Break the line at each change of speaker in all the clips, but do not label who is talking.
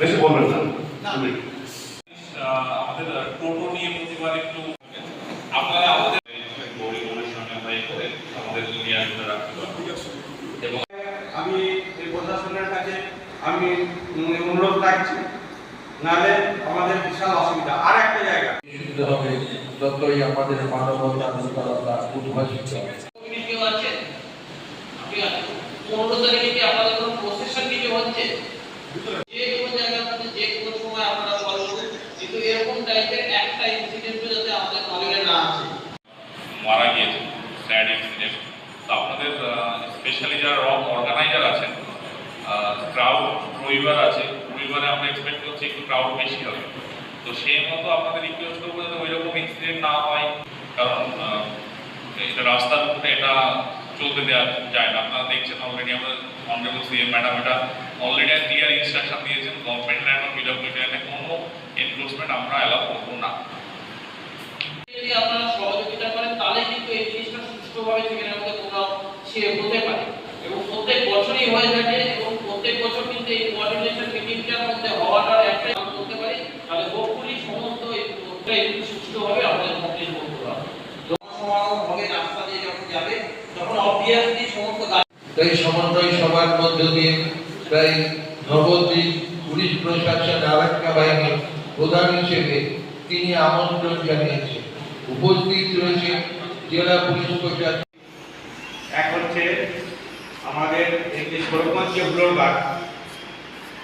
বেশি বলবেন না।
আমাদের টোটো নিয়ে প্রতিবার একটু আপনারা আমাদের গরিব অনুষ্ঠানে ভাই করে আমাদের নিয়ে আসতে রাখতে পারবেন এবং
আমি এই প্রশাসনের কাছে আমি অনুরোধ রাখছি নাহলে আমাদের বিশাল অসুবিধা। আর একটা জায়গা।
শুনতে হবে যতই আমাদের মানবতা উদারতা উদ্ভাসিত
পনেরো তারিখে কি আপনাদের কোনো প্রসেশন কিছু হচ্ছে? কিন্তু এরকম টাইপের একটা ইনসিডেন্টও যাতে আমাদের নজরে না
মারা গিয়েছে স্যাড ইনসিডেন্ট তো আপনাদের স্পেশালি যারা অর্গানাইজার আছেন ক্রাউড রবিবার আছে, রবিবারে আমরা এক্সপেক্ট করছি একটু ক্রাউড বেশি হবে। তো সেই মতো আপনাদের রিকোয়েস্ট করব যাতে ওই রকম ইনসিডেন্ট না হয়। কারণ এটা রাস্তার উপরে এটা চলতে দেওয়া যায় না। আপনারা দেখছেন অলরেডি আমরা অনারেবল সিএম ম্যাডাম এটা অলরেডি ক্লিয়ার ইনস্ট্রাকশন দিয়েছেন গভর্নমেন্ট ল্যান্ড বা পিডব্লিউডি ল্যান্ডে কোনো এনক্রোচমেন্ট আমরা অ্যালাউ করব না।
যদি আপনারা সহযোগিতা করেন, তাহলে কিন্তু এই জিনিসটা সুষ্ঠুভাবে সেখানের আমাদের সে হতে পারে। এবং প্রত্যেক বছরই হয়ে থাকে এবং প্রত্যেক বছর কিন্তু এই কোঅর্ডিনেশন মিটিংটার মধ্যে হওয়াটার একটাই কাজ করতে পারি তাহলে হোপফুলি সমস্ত এই প্রত্যেকটা একটু সুষ্ঠুভাবে আমাদের কমপ্লিট করতে হবে জনসমাগম হবে রাস্তা দিয়ে যখন যাবে তখন অবভিয়াসলি সমস্ত গাড়ি
তাই সমন্বয় সভার মধ্য দিয়ে তাই নবদ্বীপ পুলিশ প্রশাসন আরক্ষা বাহিনীর প্রধান হিসেবে তিনি আমন্ত্রণ জানিয়েছেন। উপস্থিত রয়েছে জেলা পুলিশ প্রশাসন।
এক হচ্ছে আমাদের এই যে সরগঞ্জ যে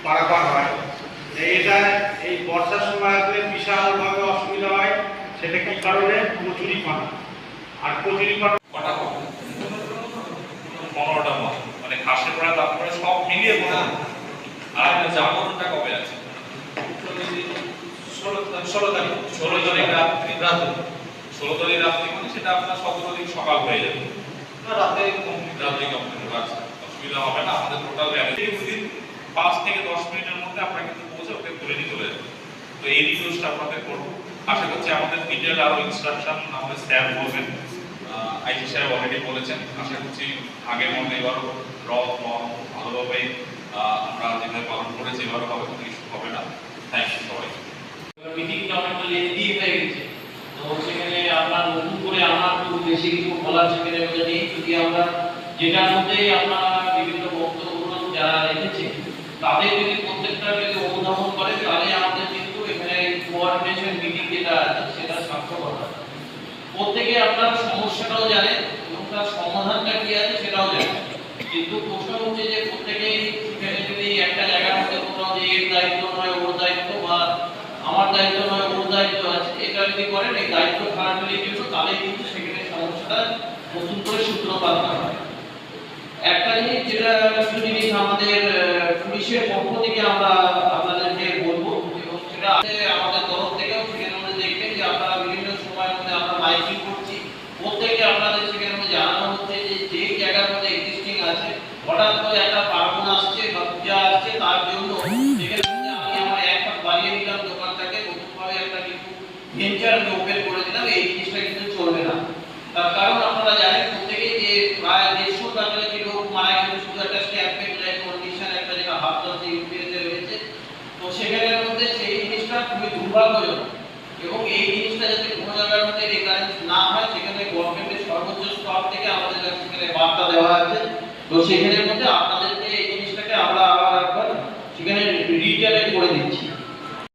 পারাপার হয় এটা এই বর্ষার সময় আসলে বিশালভাবে অসুবিধা হয় সেটা কি কারণে? কচুরি পানা। আর কচুরি পানা
কটা পনেরোটা মানে ঘাসে পড়া তারপরে সব মিলিয়ে পনেরো আর একটা জাগরণটা কবে আছে? ষোলো তারিখ ষোলো তারিখ রাত্রি রাত্রি, ষোলো তারিখ রাত্রি মানে সেটা আপনার সতেরো তারিখ সকাল হয়ে যাবে। রাতে কমপ্লিট রাত্রি কমপ্লিট আছে অসুবিধা হবে না, আমাদের টোটাল উইদিন পাঁচ থেকে দশ মিনিটের মধ্যে আপনারা কিন্তু পৌঁছে ওকে তুলে নিয়ে চলে যাবে। তো এই রিকোয়েস্টটা আপনাদের করব। আশা করছি আমাদের ডিটেল আরও ইনস্ট্রাকশন আমাদের স্যার বলবেন। আইসি সাহেব অলরেডি বলেছেন। আশা করছি আগের মতো এবারও মহ ভালোভাবে আমরা যেভাবে পালন করেছি এবারও হবে, কোনো ইস্যু হবে না। থ্যাংক ইউ সবাই।
মিটিংটা অনেকটা লেন্দি হয়ে গেছে। তো সেখানে আপনার নতুন করে আমার খুব বেশি কিছু বলার সেখানে মধ্যে নেই। যদি আমরা যেটার মধ্যে আপনারা বিভিন্ন বক্তব্যগুলো যারা রেখেছে তাদের যদি প্রত্যেকটা যদি অনুধাবন করে তাহলে আমাদের কিন্তু এখানে কোঅর্ডিনেশন মিটিং যেটা আছে সেটা সার্থকতা হবে। প্রত্যেকে আপনার সমস্যাটাও জানেন এবং তার সমাধানটা কি আছে সেটাও জানেন কিন্তু প্রশ্ন হচ্ছে যে প্রত্যেকেই যদি একটা জায়গার মধ্যে কোথাও যে এর দায়িত্ব নয়, ওর দায়িত্ব বা আমার দায়িত্ব নয়, ওর দায়িত্ব আছে, এটা যদি করেন, এই দায়িত্ব খারাপের জন্য তাহলে কিন্তু সেখানে সমস্যাটা নতুন করে সূত্রপাত হয়। একটা জিনিস যেটা কিছু জিনিস আমাদের পুলিশের পক্ষ থেকে আমরা আপনাদেরকে বলব এবং সেটা আমাদের তরফ থেকেও সেখানে মধ্যে দেখবেন যে আপনারা বিভিন্ন সময়ের মধ্যে আমরা মাইকিং করছি প্রত্যেকে আপনাদের সেখানে মধ্যে জানানো হচ্ছে যে যে জায়গার মধ্যে এক্সিস্টিং আছে হঠাৎ করে একটা পার্বণ আসছে বা পূজা আসছে তার জন্য সেখানে মধ্যে আমি আমার এক হাত বাড়িয়ে নিলাম দোকানটাকে নতুনভাবে একটা কিন্তু ভেঞ্চার আমি ওপেন করে দিলাম এই জিনিসটা কিন্তু চলবে না তার কারণ আপনারা জানেন প্রত্যেকেই যে প্রায় দেড়শো টাকার যে লোক মারা গেছে শুধু একটা স্ট্যাম্পের কন্ডিশন একটা যেটা হাত ধরতে ইউপিএসে রয়েছে তো সেখানের মধ্যে সেই জিনিসটা খুবই দুর্ভাগ্যজনক এবং এই জিনিসটা যাতে কোনো মধ্যে রেকারেন্স না হয়, সেখানে গভর্নমেন্টের সর্বোচ্চ স্তর থেকে আমাদের সেখানে বার্তা দেওয়া আছে। তো সেখানের মধ্যে আপনাদেরকে এই জিনিসটাকে আমরা